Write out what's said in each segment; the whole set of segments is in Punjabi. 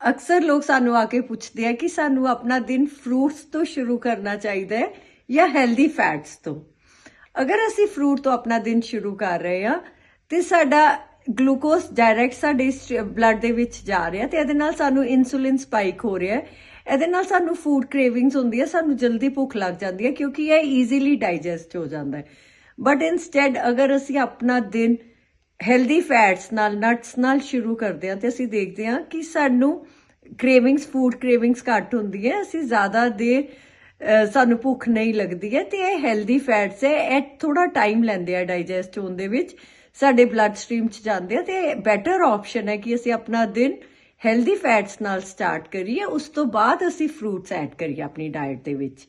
ਅਕਸਰ ਲੋਕ ਸਾਨੂੰ ਆ ਕੇ ਪੁੱਛਦੇ ਆ ਕਿ ਸਾਨੂੰ ਆਪਣਾ ਦਿਨ ਫਰੂਟਸ ਤੋਂ ਸ਼ੁਰੂ ਕਰਨਾ ਚਾਹੀਦਾ ਹੈ ਜਾਂ ਹੈਲਦੀ ਫੈਟਸ ਤੋਂ। ਅਗਰ ਅਸੀਂ ਫਰੂਟ ਤੋਂ ਆਪਣਾ ਦਿਨ ਸ਼ੁਰੂ ਕਰ ਰਹੇ ਆ ਤੇ ਸਾਡਾ ਗਲੂਕੋਜ਼ ਡਾਇਰੈਕਟ ਸਾਡੇ ਬਲੱਡ ਦੇ ਵਿੱਚ ਜਾ ਰਿਹਾ ਤੇ ਇਹਦੇ ਨਾਲ ਸਾਨੂੰ ਇਨਸੂਲਿਨ ਸਪਾਈਕ ਹੋ ਰਿਹਾ ਹੈ। ਇਹਦੇ ਨਾਲ ਸਾਨੂੰ ਫੂਡ ਕ੍ਰੇਵਿੰਗਸ ਹੁੰਦੀ ਹੈ, ਸਾਨੂੰ ਜਲਦੀ ਭੁੱਖ ਲੱਗ ਜਾਂਦੀ ਹੈ ਕਿਉਂਕਿ ਇਹ ਈਜ਼ੀਲੀ ਡਾਈਜੈਸਟ ਹੋ ਜਾਂਦਾ ਹੈ। ਬਟ ਇਨਸਟੈਡ ਅਗਰ ਅਸੀਂ ਆਪਣਾ ਦਿਨ ਹੈਲਦੀ ਫੈਟਸ ਨਾਲ ਨਟਸ ਨਾਲ ਸ਼ੁਰੂ ਕਰਦੇ ਹਾਂ ਤੇ ਅਸੀਂ ਦੇਖਦੇ ਹਾਂ ਕਿ ਸਾਨੂੰ ਕ੍ਰੇਵਿੰਗਸ ਫੂਡ ਕ੍ਰੇਵਿੰਗਸ ਘੱਟ ਹੁੰਦੀ ਹੈ। ਅਸੀਂ ਜ਼ਿਆਦਾ ਦੇਰ ਸਾਨੂੰ ਭੁੱਖ ਨਹੀਂ ਲੱਗਦੀ ਹੈ ਤੇ ਇਹ ਹੈਲਦੀ ਫੈਟਸ ਹੈ। ਇਹ ਥੋੜਾ ਟਾਈਮ ਲੈਂਦੇ ਆ ਡਾਈਜੈਸਟ ਹੋਣ ਦੇ ਵਿੱਚ। ਸਾਡੇ ਬਲੱਡ ਸਟ੍ਰੀਮ ਚ ਜਾਂਦੇ ਆ ਤੇ ਬੈਟਰ ਆਪਸ਼ਨ ਹੈ ਕਿ ਅਸੀਂ ਆਪਣਾ ਦਿਨ ਹੈਲਦੀ ਫੈਟਸ ਨਾਲ ਸਟਾਰਟ ਕਰੀਏ। ਉਸ ਤੋਂ ਬਾਅਦ ਅਸੀਂ ਫਰੂਟਸ ਐਡ ਕਰੀਏ ਆਪਣੀ ਡਾਈਟ ਦੇ ਵਿੱਚ।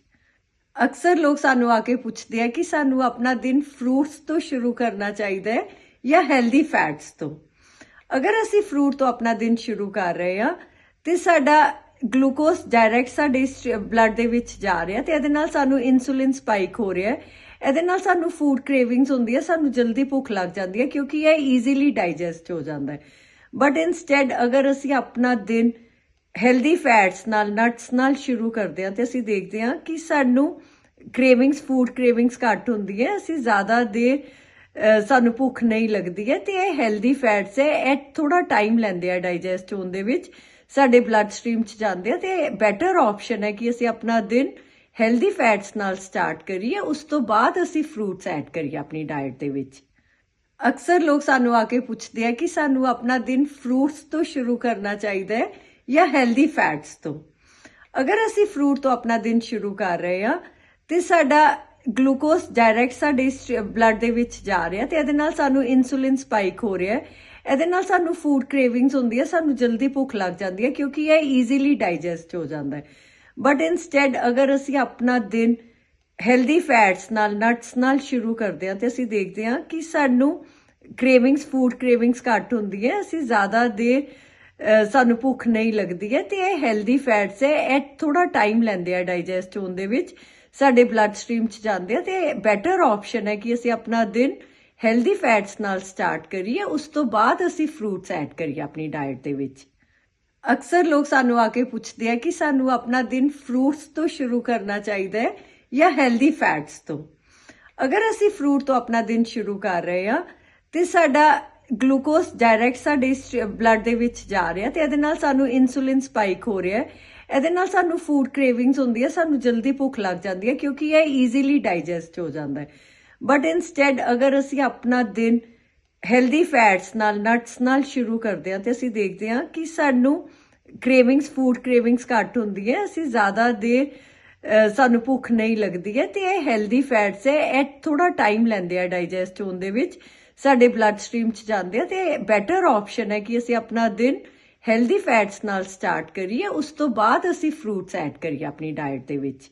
ਅਕਸਰ ਲੋਕ ਸਾਨੂੰ ਆ ਕੇ ਪੁੱਛਦੇ ਆ ਕਿ ਸਾਨੂੰ ਆਪਣਾ ਦਿਨ ਫਰੂਟਸ ਤੋਂ ਸ਼ੁਰੂ ਕਰਨਾ ਚਾਹੀਦਾ ਹੈ। ਜਾਂ ਹੈਲਦੀ ਫੈਟਸ ਤੋਂ। ਅਗਰ ਅਸੀਂ ਫਰੂਟ ਤੋਂ ਆਪਣਾ ਦਿਨ ਸ਼ੁਰੂ ਕਰ ਰਹੇ ਆ ਤੇ ਸਾਡਾ ਗਲੂਕੋਜ਼ ਡਾਇਰੈਕਟ ਸਾਡੇ ਬਲੱਡ ਦੇ ਵਿੱਚ ਜਾ ਰਿਹਾ ਤੇ ਇਹਦੇ ਨਾਲ ਸਾਨੂੰ ਇਨਸੂਲਿਨ ਸਪਾਈਕ ਹੋ ਰਿਹਾ। ਹੈ ਇਹਦੇ ਨਾਲ ਸਾਨੂੰ ਫੂਡ ਕ੍ਰੇਵਿੰਗਸ ਹੁੰਦੀ ਹੈ ਸਾਨੂੰ ਜਲਦੀ ਭੁੱਖ ਲੱਗ ਜਾਂਦੀ ਹੈ ਕਿਉਂਕਿ ਇਹ ਈਜ਼ੀਲੀ ਡਾਈਜੈਸਟ ਹੋ ਜਾਂਦਾ ਹੈ। ਬਟ ਇਨਸਟੈਡ ਅਗਰ ਅਸੀਂ ਆਪਣਾ ਦਿਨ ਹੈਲਦੀ ਫੈਟਸ ਨਾਲ ਨਟਸ ਨਾਲ ਸ਼ੁਰੂ ਕਰਦੇ ਹਾਂ ਤੇ ਅਸੀਂ ਦੇਖਦੇ ਹਾਂ ਕਿ ਸਾਨੂੰ ਕ੍ਰੇਵਿੰਗਸ ਫੂਡ ਕ੍ਰੇਵਿੰਗਸ ਘੱਟ ਹੁੰਦੀ ਹੈ, ਅਸੀਂ ਜ਼ਿਆਦਾ ਦੇਰ ਸਾਨੂੰ ਭੁੱਖ ਨਹੀਂ ਲੱਗਦੀ ਹੈ ਤੇ ਇਹ ਹੈਲਦੀ ਫੈਟਸ ਹੈ। ਇਹ ਥੋੜਾ ਟਾਈਮ ਲੈਂਦੇ ਆ ਡਾਈਜੈਸਟ ਹੋਣ ਦੇ ਵਿੱਚ। ਸਾਡੇ ਬਲੱਡ ਸਟ੍ਰੀਮ ਚ ਜਾਂਦੇ ਆ ਤੇ ਬੈਟਰ ਆਪਸ਼ਨ ਹੈ ਕਿ ਅਸੀਂ ਆਪਣਾ ਦਿਨ ਹੈਲਦੀ ਫੈਟਸ ਨਾਲ ਸਟਾਰਟ ਕਰੀਏ। ਉਸ ਤੋਂ ਬਾਅਦ ਅਸੀਂ ਫਰੂਟਸ ਐਡ ਕਰੀਏ ਆਪਣੀ ਡਾਈਟ ਦੇ ਵਿੱਚ। ਅਕਸਰ ਲੋਕ ਸਾਨੂੰ ਆ ਕੇ ਪੁੱਛਦੇ ਆ ਕਿ ਸਾਨੂੰ ਆਪਣਾ ਦਿਨ ਫਰੂਟਸ ਤੋਂ ਸ਼ੁਰੂ ਕਰਨਾ ਚਾਹੀਦਾ ਹੈ ਜਾਂ ਹੈਲਦੀ ਫੈਟਸ ਤੋਂ। ਅਗਰ ਅਸੀਂ ਫਰੂਟ ਤੋਂ ਆਪਣਾ ਦਿਨ ਸ਼ੁਰੂ ਕਰ ਰਹੇ ਆ ਤੇ ਸਾਡਾ ਗਲੂਕੋਸ ਡਾਇਰੈਕਟ ਸਾਡੇ ਬਲੱਡ ਦੇ ਵਿੱਚ ਜਾ ਰਿਹਾ ਤੇ ਇਹਦੇ ਨਾਲ ਸਾਨੂੰ ਇਨਸੂਲਿਨ ਸਪਾਈਕ ਹੋ ਰਿਹਾ ਹੈ। ਇਹਦੇ ਨਾਲ ਸਾਨੂੰ ਫੂਡ ਕ੍ਰੇਵਿੰਗਸ ਹੁੰਦੀ ਹੈ, ਸਾਨੂੰ ਜਲਦੀ ਭੁੱਖ ਲੱਗ ਜਾਂਦੀ ਹੈ ਕਿਉਂਕਿ ਇਹ ਈਜ਼ੀਲੀ ਡਾਈਜੈਸਟ ਹੋ ਜਾਂਦਾ ਹੈ। ਬਟ ਇਨਸਟੈਡ ਅਗਰ ਅਸੀਂ ਆਪਣਾ ਦਿਨ ਹੈਲਦੀ ਫੈਟਸ ਨਾਲ ਨਟਸ ਨਾਲ ਸ਼ੁਰੂ ਕਰਦੇ ਹਾਂ ਤੇ ਅਸੀਂ ਦੇਖਦੇ ਹਾਂ ਕਿ ਸਾਨੂੰ ਕ੍ਰੇਵਿੰਗਸ ਫੂਡ ਕ੍ਰੇਵਿੰਗਸ ਘੱਟ ਹੁੰਦੀ ਹੈ, ਅਸੀਂ ਜ਼ਿਆਦਾ ਦੇਰ ਸਾਨੂੰ ਭੁੱਖ ਨਹੀਂ ਲੱਗਦੀ ਹੈ ਤੇ ਇਹ ਹੈਲਦੀ ਫੈਟਸ ਹੈ, ਇਹ ਥੋੜਾ ਟਾਈਮ ਲੈਂਦੇ ਆ ਡਾਈਜੈਸਟ ਹੋਣ ਦੇ ਵਿੱਚ। ਸਾਡੇ ਬਲੱਡ ਸਟ੍ਰੀਮ ਚ ਜਾਂਦੇ ਆ ਤੇ ਬੈਟਰ ਆਪਸ਼ਨ ਹੈ ਕਿ ਅਸੀਂ ਆਪਣਾ ਦਿਨ ਹੈਲਦੀ ਫੈਟਸ ਨਾਲ ਸਟਾਰਟ ਕਰੀਏ, ਉਸ ਤੋਂ ਬਾਅਦ ਅਸੀਂ ਫਰੂਟਸ ਐਡ ਕਰੀਏ ਆਪਣੀ ਡਾਈਟ ਦੇ ਵਿੱਚ। ਅਕਸਰ ਲੋਕ ਸਾਨੂੰ ਆ ਕੇ ਪੁੱਛਦੇ ਆ ਕਿ ਸਾਨੂੰ ਆਪਣਾ ਦਿਨ ਫਰੂਟਸ ਤੋਂ ਸ਼ੁਰੂ ਕਰਨਾ ਚਾਹੀਦਾ ਹੈ ਜਾਂ ਹੈਲਦੀ ਫੈਟਸ ਤੋਂ। ਅਗਰ ਅਸੀਂ ਫਰੂਟ ਤੋਂ ਆਪਣਾ ਦਿਨ ਸ਼ੁਰੂ ਕਰ ਰਹੇ ਆ ਤੇ ਸਾਡਾ ਗਲੂਕੋਜ਼ ਡਾਇਰੈਕਟ ਸਾਡੇ ਬਲੱਡ ਦੇ ਵਿੱਚ ਜਾ ਰਿਹਾ ਤੇ ਇਹਦੇ ਨਾਲ ਸਾਨੂੰ ਇਨਸੂਲਿਨ ਸਪਾਈਕ ਹੋ ਰਿਹਾ ਹੈ। ਇਹਦੇ ਨਾਲ ਸਾਨੂੰ ਫੂਡ ਕ੍ਰੇਵਿੰਗਸ ਹੁੰਦੀ ਹੈ ਸਾਨੂੰ ਜਲਦੀ ਭੁੱਖ ਲੱਗ ਜਾਂਦੀ ਹੈ ਕਿਉਂਕਿ ਇਹ ਈਜ਼ੀਲੀ ਡਾਈਜੈਸਟ ਹੋ ਜਾਂਦਾ ਹੈ। ਬਟ ਇਨਸਟੈਡ ਅਗਰ ਅਸੀਂ ਆਪਣਾ ਦਿਨ ਹੈਲਦੀ ਫੈਟਸ ਨਾਲ ਨਟਸ ਨਾਲ ਸ਼ੁਰੂ ਕਰਦੇ ਹਾਂ ਤੇ ਅਸੀਂ ਦੇਖਦੇ ਹਾਂ ਕਿ ਸਾਨੂੰ ਕ੍ਰੇਵਿੰਗਸ ਫੂਡ ਕ੍ਰੇਵਿੰਗਸ ਘੱਟ ਹੁੰਦੀ ਹੈ, ਅਸੀਂ ਜ਼ਿਆਦਾ ਦੇਰ ਸਾਨੂੰ ਭੁੱਖ ਨਹੀਂ ਲੱਗਦੀ ਹੈ ਤੇ ਇਹ ਹੈਲਦੀ ਫੈਟਸ ਹੈ, ਇਹ ਥੋੜਾ ਟਾਈਮ ਲੈਂਦੇ ਆ ਡਾਈਜੈਸਟ ਹੋਣ ਦੇ ਵਿੱਚ, ਸਾਡੇ ਬਲੱਡ ਸਟ੍ਰੀਮ ਚ ਜਾਂਦੇ ਆ ਤੇ ਬੈਟਰ ਆਪਸ਼ਨ ਹੈ ਕਿ ਅਸੀਂ ਆਪਣਾ ਦਿਨ ਹੈਲਦੀ ਫੈਟਸ ਨਾਲ ਸਟਾਰਟ ਕਰੀਏ, ਉਸ ਤੋਂ ਬਾਅਦ ਅਸੀਂ ਫਰੂਟਸ ਐਡ ਕਰੀਏ ਆਪਣੀ ਡਾਈਟ ਦੇ ਵਿੱਚ।